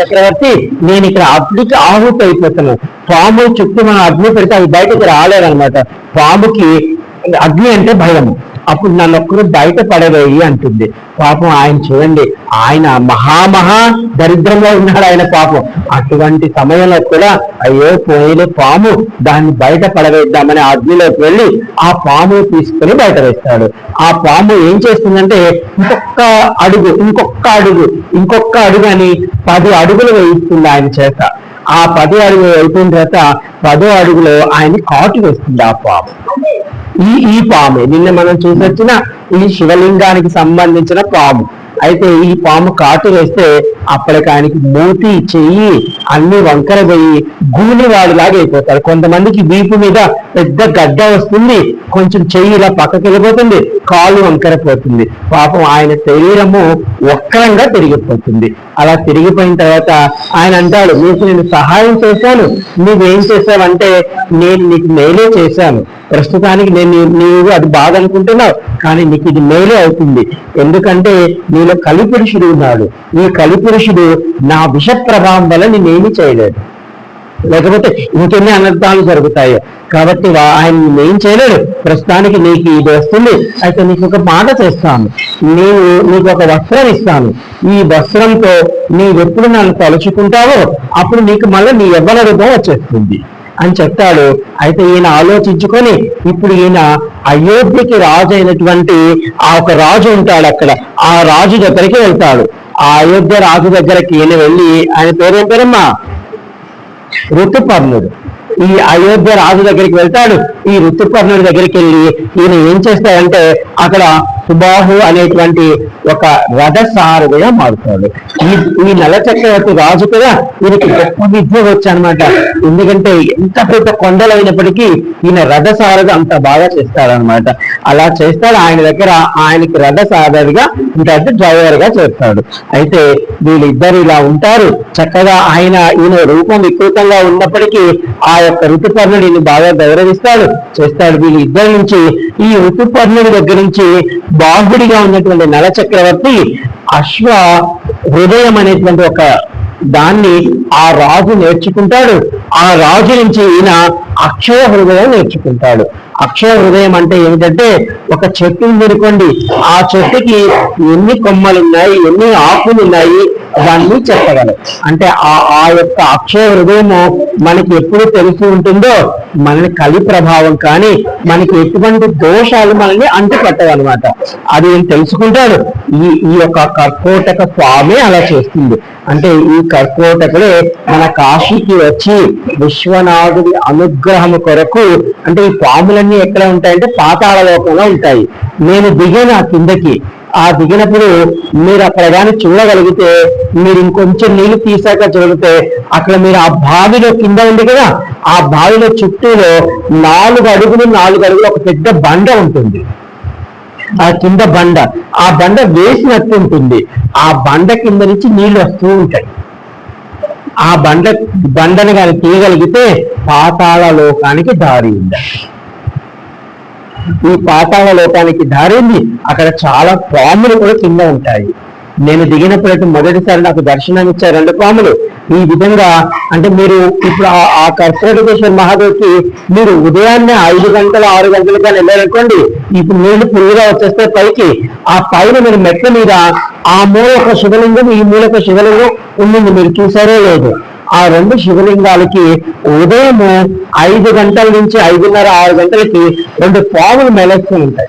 చక్రవర్తి నేను ఇక్కడ అగ్నికి ఆహుతి అయిపోతున్నాను పాము చుట్టూ మనం అగ్ని పెడితే అది బయటకు రాలేదనమాట పాముకి అగ్ని అంటే భయము. అప్పుడు నన్ను ఒక్కరు బయట పడవేయి అంటుంది. పాపం ఆయన చూడండి ఆయన మహామహా దరిద్రంలో ఉన్నాడు ఆయన పాపం. అటువంటి సమయంలో కూడా అయ్యో పోయిన పాము దాన్ని బయట పడవేద్దామని అగ్నిలోకి వెళ్ళి ఆ పాము తీసుకుని బయట వేస్తాడు. ఆ పాము ఏం చేస్తుందంటే ఇంకొక అడుగు ఇంకొక అడుగు ఇంకొక అడుగు అని పది అడుగులు వేయిస్తుంది ఆయన చేత. ఆ పది అడుగు వెళ్తున్న తర్వాత పదో అడుగులో ఆయన కాటు వేస్తుంది ఆ పాము. ఈ ఈ పాము. నిన్న మనం చూసొచ్చిన ఈ శివలింగానికి సంబంధించిన పాము. అయితే ఈ పాము కాటు వేస్తే అప్పటికి ఆయనకి మూతి చెయ్యి అన్ని వంకర పోయి గూలివాడిలాగా అయిపోతారు. కొంతమందికి వీపు మీద పెద్ద గడ్డ వస్తుంది కొంచెం చెయ్యి ఇలా పక్కకి వెళ్ళిపోతుంది. కాలు వంకరపోతుంది. పాపం ఆయన శరీరము వక్రంగా తిరిగిపోతుంది. అలా తిరిగిపోయిన తర్వాత ఆయన అంటాడు నీకు నేను సహాయం చేశాను. నువ్వేం చేశావంటే నేను నీకు మేలే చేశాను. ప్రస్తుతానికి నేను నీవు అది బాధ అనుకుంటున్నావు కానీ నీకు ఇది మేలే అవుతుంది. ఎందుకంటే నీలో కలిపురుషుడు ఉన్నాడు. ఈ కలిపురుషుడు నా విష ప్రభావం వల్ల నేనేమి చేయలేదు. లేకపోతే ఇంకెన్ని అనర్థాలు జరుగుతాయో. కాబట్టి ఆయన ఏం చేయలేడు. ప్రస్తుతానికి నీకు ఇది వస్తుంది. అయితే నీకు ఒక మాట చేస్తాను. నేను నీకు ఒక వస్త్రం ఇస్తాను. ఈ వస్త్రంతో నీవెప్పుడు నన్ను తలుచుకుంటావో అప్పుడు నీకు మళ్ళీ నీ ఎవ్వల రూపం వచ్చేస్తుంది. అని చెప్తాడు. అయితే ఈయన ఆలోచించుకొని ఇప్పుడు ఈయన అయోధ్యకి రాజు అయినటువంటి ఆ ఒక రాజు ఉంటాడు అక్కడ. ఆ రాజు దగ్గరికి వెళ్తాడు. ఆ అయోధ్య రాజు దగ్గరికి ఈయన వెళ్ళి ఆయన పేరేం పేరమ్మా? ఋతుపర్ణుడు. ఈ అయోధ్య రాజు దగ్గరికి వెళ్తాడు. ఈ ఋతుపర్ణుడి దగ్గరికి వెళ్ళి ఈయన ఏం చేస్తాడంటే అక్కడ సుబాహు అనేటువంటి ఒక రథసారథిగా మారుతాడు. ఈ ఈ నల చక్రవర్తి రాజు కూడా ఈయనకి గొప్ప విద్య వచ్చనమాట. ఎందుకంటే ఎంత పెద్ద కొండలు అయినప్పటికీ ఈయన రథసారథి అంత బాగా చేస్తాడనమాట. అలా చేస్తాడు. ఆయన దగ్గర ఆయనకి రథసారథిగా అంటే డ్రైవర్గా చేస్తాడు. అయితే వీళ్ళిద్దరు ఇలా ఉంటారు. చక్కగా ఆయన ఈయన రూపం వికృతంగా ఉన్నప్పటికీ ఆ యొక్క ఋతుపర్ణుడు ఈయన బాగా గౌరవిస్తాడు. చేస్తాడు. వీళ్ళిద్దరి నుంచి ఈ ఋతుపర్ణుడి దగ్గర నుంచి బాహుడిగా ఉన్నటువంటి నల చక్రవర్తి అశ్వ హృదయం అనేటువంటి ఒక దాన్ని ఆ రాజు నేర్చుకుంటాడు. ఆ రాజు నుంచి ఈయన అక్షయ హృదయం నేర్చుకుంటాడు. అక్షయ హృదయం అంటే ఏమిటంటే ఒక చెట్టు ఉందనుకోండి ఆ చెట్టుకి ఎన్ని కొమ్మలు ఉన్నాయి ఎన్ని ఆకులు ఉన్నాయి దాన్ని చెప్పగలరు అంటే ఆ ఆ యొక్క అక్షయ హృదయము మనకి ఎప్పుడు తెలిసి ఉంటుందో మనని కలి ప్రభావం కానీ మనకి ఎటువంటి దోషాలు మనల్ని అంటుపట్టవన్నమాట అది నేను తెలుసుకుంటాడు ఈ ఈ యొక్క కర్కోటక స్వామి అలా చేస్తుంది. అంటే ఈ కర్కోటకుడే మన కాశీకి వచ్చి విశ్వనాథుడి అనుగ్రహము కొరకు అంటే ఈ పాములన్నీ ఎక్కడ ఉంటాయంటే పాతాళ లోకంలో ఉంటాయి. నేను దిగిన కిందకి. ఆ దిగినప్పుడు మీరు అక్కడ కానీ చూడగలిగితే మీరు ఇంకొంచెం నీళ్ళు తీసాక చూడితే అక్కడ మీరు ఆ బావిలో కింద ఉంది కదా ఆ బావిలో చుట్టూలో నాలుగు అడుగులు నాలుగు అడుగులు ఒక పెద్ద బండ ఉంటుంది. ఆ కింద బండ. ఆ బండ వేసినట్టు ఉంటుంది. ఆ బండ కింద నుంచి నీళ్ళు వస్తూ ఉంటాయి. ఆ బండ బండను కానీ తీయగలిగితే పాతాళ లోకానికి దారి ఉంది ఈ పాతాళ లోకానికి దారింది? అక్కడ చాలా పాములు కూడా కింద ఉంటాయి. నేను దిగినప్పుడు మొదటిసారి నాకు దర్శనం ఇచ్చారు రెండు పాములు. ఈ విధంగా అంటే మీరు ఇప్పుడు ఆ- ఆ మహాదేవ్కి మీరు ఉదయాన్నే ఐదు గంటల ఆరు గంటలుగా వెళ్ళారనుకోండి ఇప్పుడు నీళ్ళు పురుగుగా వచ్చేస్తే పైకి. ఆ పైన మీరు మెట్ల మీద ఆ మూల ఒక శివలింగం ఈ మూల ఒక శివలింగం ఉండింది మీరు చూసారో లేదు. ఆ రెండు శివలింగాలకి ఉదయం ఐదు గంటల నుంచి ఐదున్నర ఆరు గంటలకి రెండు పాములు మెలస్తూ ఉంటాయి.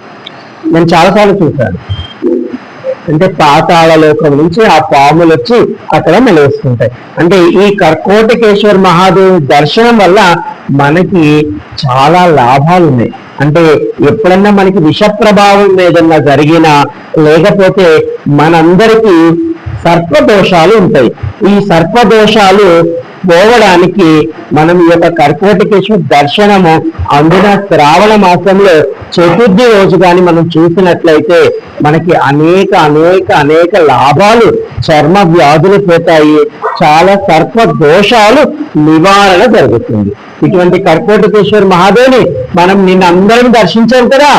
నేను చాలాసార్లు చూశాను. అంటే పాతాళ లోకం నుంచి ఆ పాములు వచ్చి అక్కడ మెలవేస్తుంటాయి అంటే ఈ కర్కోటకేశ్వర మహాదేవి దర్శనం వల్ల మనకి చాలా లాభాలు ఉన్నాయి. అంటే ఎప్పుడన్నా మనకి విష ప్రభావం ఏదన్నా జరిగినా లేకపోతే మనందరికీ సర్పదోషాలు ఉంటాయి. ఈ సర్పదోషాలు పోవడానికి మనం ఈ యొక్క కర్కటకేశ్వర దర్శనము అందున శ్రావణ మాసంలో చతుర్థి రోజు కానీ మనం చూసినట్లయితే మనకి అనేక అనేక అనేక లాభాలు చర్మ వ్యాధులు పోతాయి. చాలా సర్ప దోషాలు నివారణ జరుగుతుంది. ఇటువంటి కర్కోటకేశ్వర మహాదేవుని మనం నిన్న అందరం దర్శించాం కదా.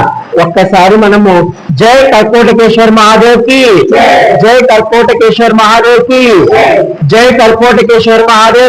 ఒక్కసారి మనము జై కర్కోటకేశ్వర మహాదేవ్కి జై కర్కోటకేశ్వర మహాదేవ్కి జై కర్కోటకేశ్వర మహాదేవ్